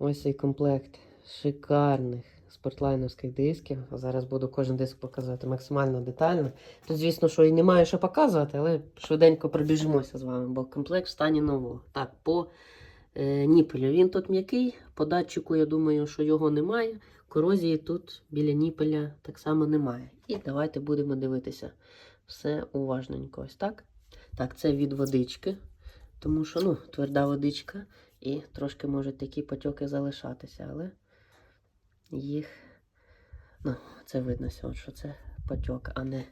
Ось цей комплект шикарних спортлайновських дисків. Зараз буду кожен диск показувати максимально детально. Тут, звісно, що і немає що показувати, але швиденько пробіжимося з вами, бо комплект в стані нового. Так, по е, ніпелю. Він тут м'який, по датчику, я думаю, що його немає. Корозії тут біля ніпеля так само немає. І давайте будемо дивитися все уважненько. Ось так. Так, це від водички, тому що ну, тверда водичка. І трошки можуть такі потьоки залишатися, але їх. Ну, це видно, що це потьок, а не,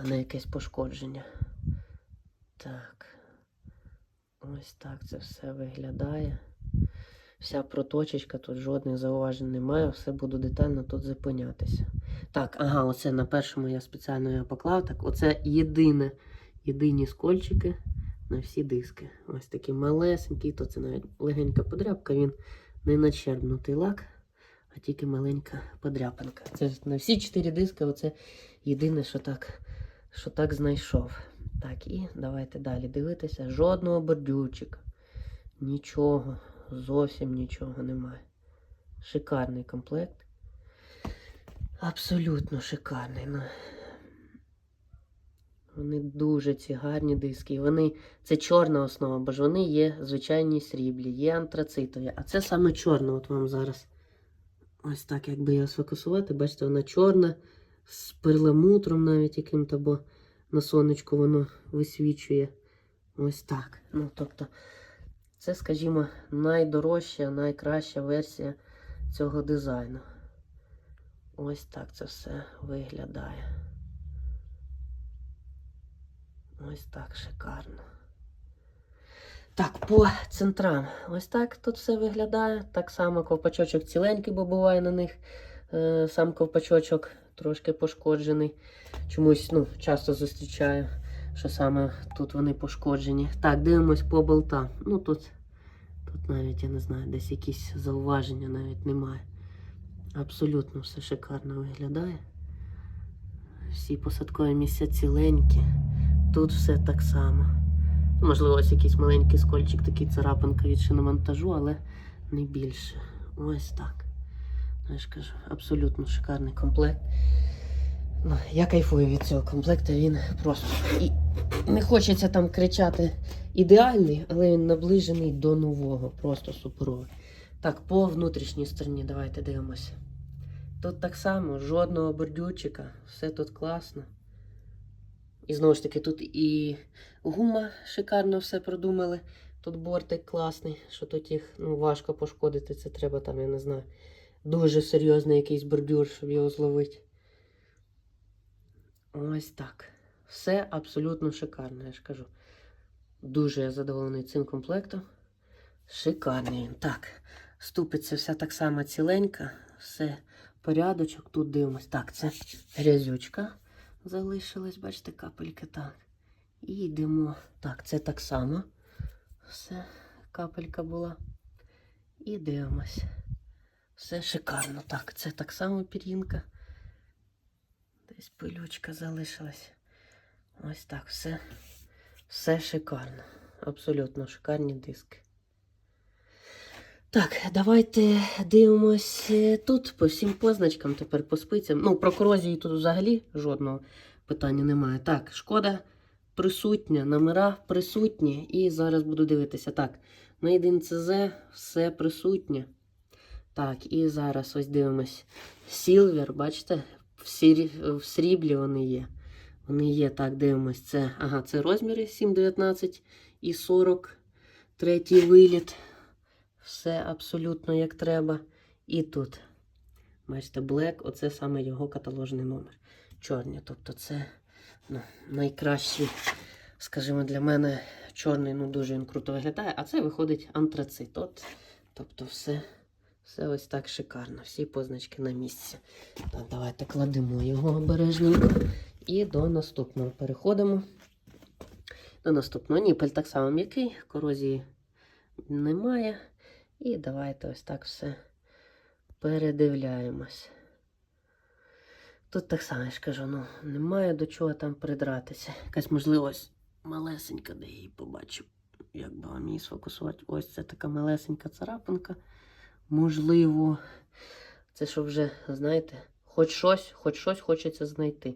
а не якесь пошкодження. Так. Ось так це все виглядає. Вся проточечка, тут жодних зауважень немає, все буду детально тут зупинятися. Так, ага, оце на першому я спеціально його поклав. Так, оце єдине, єдині скольчики на всі диски. Ось такі малесенькі, то це навіть легенька подряпка, він не начербнутий лак, а тільки маленька подряпинка. Це ж на всі чотири диски, оце єдине, що так, що так знайшов. Так, і давайте далі дивитися. Жодного бордюрчика. Нічого, зовсім нічого немає. Шикарний комплект. Абсолютно шикарний. Ну, вони дуже ці гарні диски. Вони, це чорна основа, бо ж вони є звичайні сріблі, є антрацитові. А це саме чорна. От вам зараз. Ось так, якби я сфокусувати, бачите, вона чорна, з перламутром навіть яким-то, бо на сонечку воно висвічує. Ось так. Ну, тобто, це, скажімо, найдорожча, найкраща версія цього дизайну. Ось так це все виглядає. Ось так шикарно. Так, по центрам. Ось так тут все виглядає. Так само ковпачочок ціленький, бо буває на них е, сам ковпачочок трошки пошкоджений. Чомусь ну, часто зустрічаю, що саме тут вони пошкоджені. Так, дивимось по болтам. Ну тут, тут навіть я не знаю, десь якісь зауваження навіть немає. Абсолютно все шикарно виглядає. Всі посадкові місця ціленькі. Тут все так само. Можливо, ось якийсь маленький скольчик, такий царапинка від шиномонтажу, але не більше. Ось так. Ну, Я ж кажу, абсолютно шикарний комплект. Ну, я кайфую від цього комплекту, він просто. І не хочеться там кричати ідеальний, але він наближений до нового, просто суперовий. Так, по внутрішній стороні давайте дивимося. Тут так само, жодного бордюрчика, все тут класно. І знову ж таки, тут і гума шикарно все продумали. Тут бортик класний, що тут їх ну, важко пошкодити. Це треба там, я не знаю, дуже серйозний якийсь бордюр, щоб його зловити. Ось так. Все абсолютно шикарно, я ж кажу. Дуже я задоволений цим комплектом. Шикарний він. Так, ступиця вся так само ціленька, все порядочок. Тут дивимось. Так, це грязючка залишилась, бачите, капельки так. І йдемо. Так, це так само. Все, капелька була. І дивимось. Все шикарно. Так, це так само пір'їнка. Десь пилючка залишилась. Ось так, все. Все шикарно. Абсолютно шикарні диски. Так, давайте дивимось тут по всім позначкам, тепер по спицям. Ну, про корозії тут взагалі жодного питання немає. Так, шкода присутня, номера присутні. І зараз буду дивитися. Так, Made in CZ, все присутнє. Так, і зараз ось дивимось. Silver, бачите, в, сірі, в сріблі вони є. Вони є, так, дивимось. Це, ага, це розміри 7,19 і 40. Третій виліт. Все абсолютно як треба. І тут. Бачите, Black, оце саме його каталожний номер. Чорні. Тобто це ну, найкращий, скажімо, для мене чорний, ну дуже він круто виглядає. А це виходить антрацит. От, тобто все, все ось так шикарно. Всі позначки на місці. Так, давайте кладемо його обережненько. І до наступного переходимо. До наступного ніпель так само м'який, корозії немає. І давайте ось так все передивляємось. Тут так само я ж кажу, ну, немає до чого там придратися. Якась можливість малесенька, де її побачив. Як би вам її сфокусувати? Ось це така малесенька царапинка. можливо, це що вже, знаєте, хоч щось, хоч щось хочеться знайти.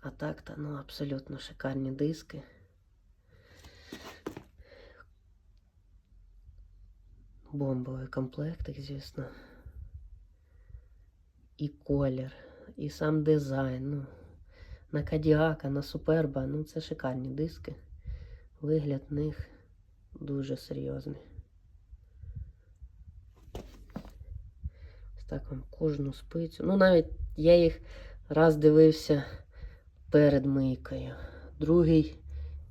А так, то ну абсолютно шикарні диски. Бомбовий комплектик, звісно. І колір, і сам дизайн. Ну, на Кадіака, на Суперба. Ну, це шикарні диски. Вигляд них дуже серйозний. Ось так вам кожну спицю. Ну, навіть я їх раз дивився перед мийкою, другий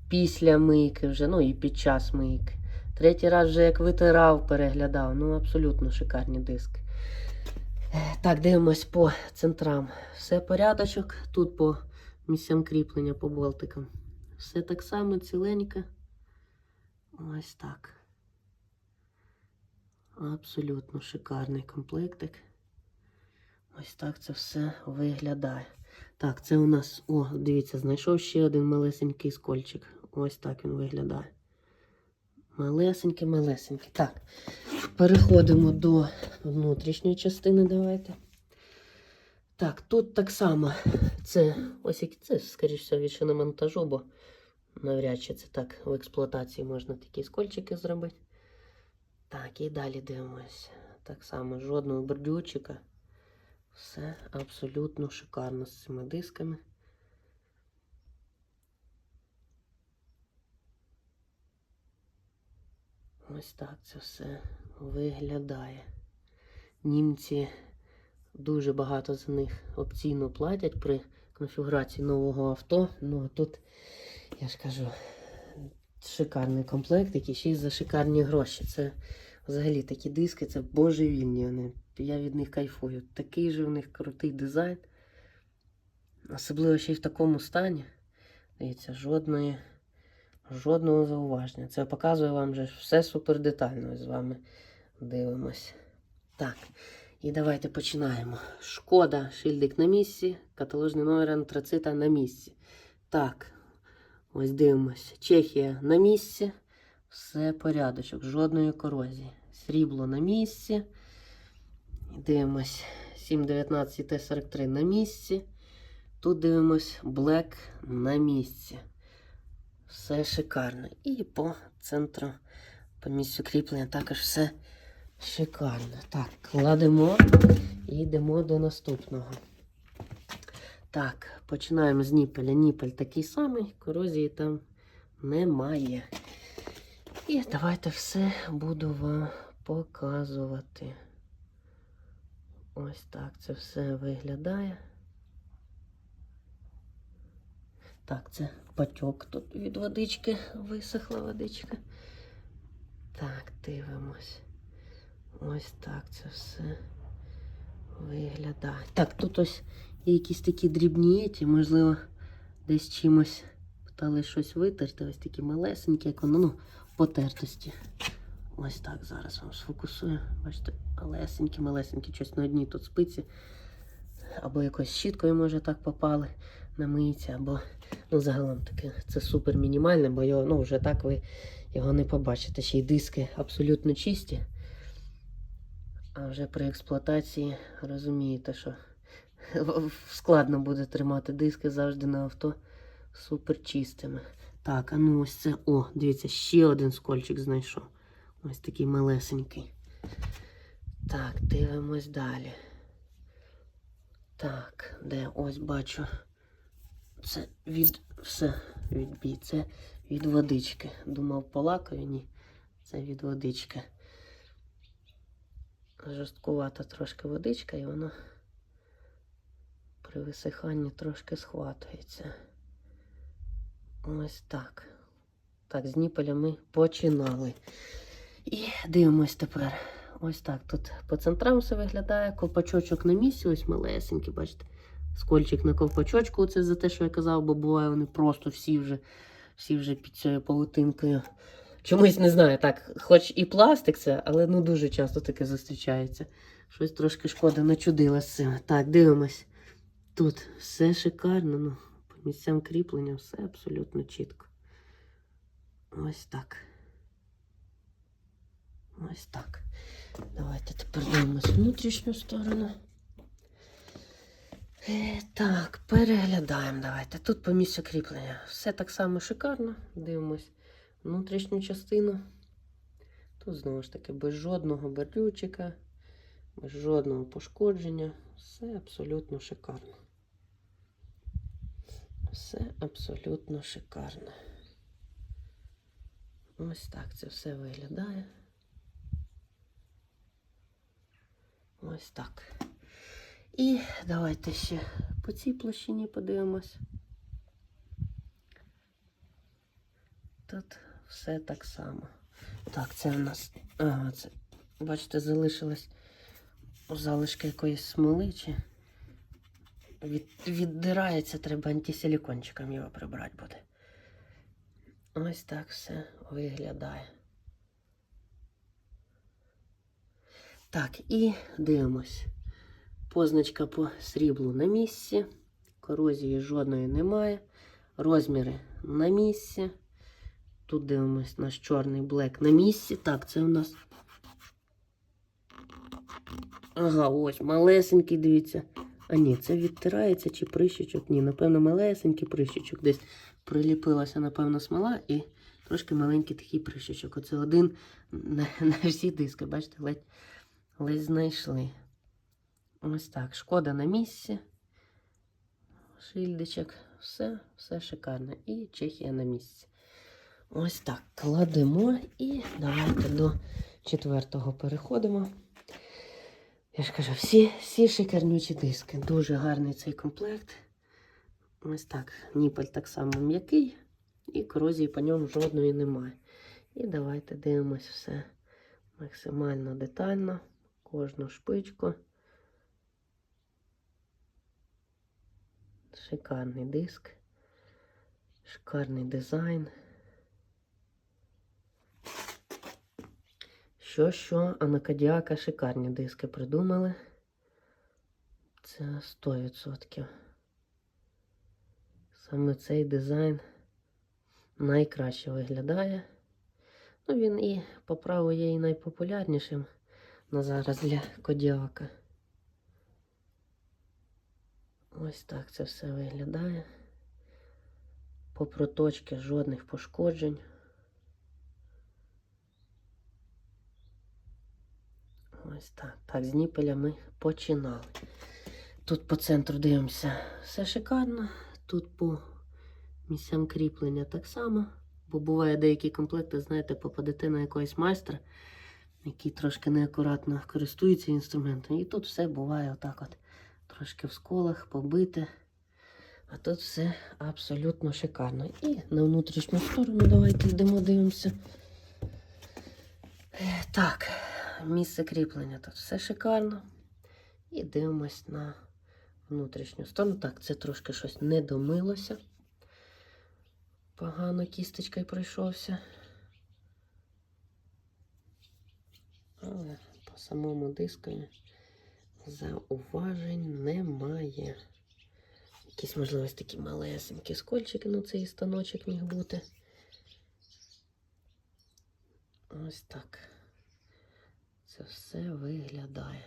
після мийки вже, ну і під час мийки. Третій раз вже як витирав, переглядав. Ну, абсолютно шикарні диски. Е, Так, дивимось по центрам. Все порядочок. Тут по місцям кріплення по болтикам. Все так само ціленьке. Ось так. Абсолютно шикарний комплектик. Ось так це все виглядає. Так, це у нас, о, дивіться, знайшов ще один малесенький скольчик. Ось так він виглядає. Малесенький. Так, переходимо до внутрішньої частини. Давайте. Так, тут так само. Це ось як це, скоріш всього, від шиномонтажу, бо навряд чи це так в експлуатації можна такі скольчики зробити. Так, і далі дивимося. Так само, жодного бордюрчика. Все абсолютно шикарно з цими дисками. Ось так це все виглядає. Німці дуже багато за них опційно платять при конфігурації нового авто. Ну а тут, я ж кажу, шикарний комплект, який ще й за шикарні гроші. Це взагалі такі диски, це божевільні вони. Я від них кайфую. Такий же в них крутий дизайн. Особливо ще й в такому стані. Дивіться, жодної, жодного зауваження. Це показує вам вже все супер детально з вами дивимось. Так, і давайте починаємо. Шкода, шильдик на місці, каталожний номер антрацита на місці. Так, ось дивимося. Чехія на місці. Все порядочок, жодної корозії. Срібло на місці. Дивимось 719 Т43 на місці. Тут дивимось Black на місці. Все шикарно. І по центру, по місцю кріплення також все шикарно. Так, кладемо і йдемо до наступного. Так, починаємо з ніпеля. Ніпель такий самий, корозії там немає. І давайте все буду вам показувати. Ось так це все виглядає. Так, це патьок тут від водички, висохла водичка. Так, дивимось. Ось так це все виглядає. Так, тут ось є якісь такі дрібні, ті, можливо, десь чимось питали щось витерти. Ось такі малесенькі, як воно, ну, потертості. Ось так зараз вам сфокусую. Бачите, малесенькі, малесенькі, щось на одній тут спиці. Або якось щіткою, може, так попали на мийці, або ну, загалом таке це супер мінімальне, бо його ну, вже так ви його не побачите. Ще й диски абсолютно чисті. А вже при експлуатації розумієте, що складно буде тримати диски завжди на авто супер чистими. Так, а ну ось це. О, дивіться, ще один скольчик знайшов. Ось такий малесенький. Так, дивимось далі. Так, де ось бачу. Це від все відбій. Це від водички. Думав полакаю, ні. Це від водички. Жорсткувата трошки водичка, і воно при висиханні трошки схватується. Ось так. Так, з ніпеля ми починали. І дивимось тепер. Ось так. Тут по центрам все виглядає. Ковпачочок на місці, ось малесенький, бачите. Скольчик на ковпачочку, це за те, що я казав, бо буває, вони просто всі вже всі вже під цією павутинкою. Чомусь не знаю, так, хоч і пластик це, але ну дуже часто таке зустрічається. Щось трошки шкода начудила з цим. Так, дивимось. Тут все шикарно, ну, по місцям кріплення все абсолютно чітко. Ось так. Ось так. Давайте тепер дивимось внутрішню сторону. Так, переглядаємо. Давайте. Тут по місцю кріплення. Все так само шикарно. Дивимось внутрішню частину. Тут знову ж таки без жодного берлючика, без жодного пошкодження. Все абсолютно шикарно. Все абсолютно шикарно. Ось так це все виглядає. Ось так. І давайте ще по цій площині подивимось. Тут все так само. Так, це у нас. Ага, це, бачите, залишилось залишки якоїсь смоли чи від, віддирається, треба антисилікончиком його прибрати буде. Ось так все виглядає. Так, і дивимось. Позначка по сріблу на місці. Корозії жодної немає. Розміри на місці. Тут дивимось наш чорний блек на місці. Так, це у нас. Ага, ось малесенький, дивіться. А ні, це відтирається чи прищичок? Ні, напевно, малесенький прищичок. Десь приліпилася, напевно, смола і трошки маленький такий прищичок. Оце один на, на всі диски, бачите, ледь, ледь знайшли. Ось так. Шкода на місці. Шильдичок. Все, все шикарно. І Чехія на місці. Ось так. Кладемо і давайте до четвертого переходимо. Я ж кажу, всі, всі шикарнючі диски. Дуже гарний цей комплект. Ось так. Ніпель так само м'який, і корозії по ньому жодної немає. І давайте дивимось все максимально детально. Кожну шпичку. Шикарний диск. Шикарний дизайн. Що, що, а на Кадіака шикарні диски придумали. Це 100%. Саме цей дизайн найкраще виглядає. Ну, він і по праву є і найпопулярнішим на зараз для Кодіака. Ось так це все виглядає. По проточки жодних пошкоджень. Ось так. Так, з ніпеля ми починали. Тут по центру дивимося все шикарно. Тут по місцям кріплення так само. Бо буває деякі комплекти, знаєте, попадете на якогось майстра, який трошки неакуратно користується інструментом. І тут все буває отак от. Трошки в сколах, побите. А тут все абсолютно шикарно. І на внутрішню сторону давайте йдемо, дивимося. Е, Так, місце кріплення тут все шикарно. І дивимось на внутрішню сторону. Так, це трошки щось не домилося. Погано кісточкою пройшовся. Але по самому дискові зауважень немає. Якісь, можливо, ось такі малесенькі скольчики, ну цей станочок міг бути. Ось так. Це все виглядає.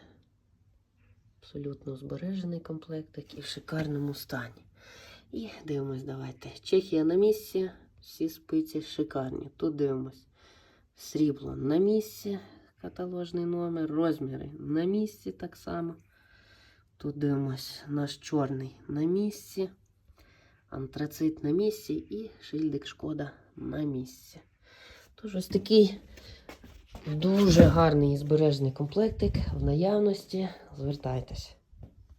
Абсолютно збережений комплект, і в шикарному стані. І дивимось, давайте. Чехія на місці, всі спиці шикарні. Тут дивимось. Срібло на місці, каталожний номер, розміри на місці так само. Тут дивимось наш чорний на місці, антрацит на місці і шильдик шкода на місці. Тож ось такий дуже гарний і збережений комплектик в наявності. Звертайтесь.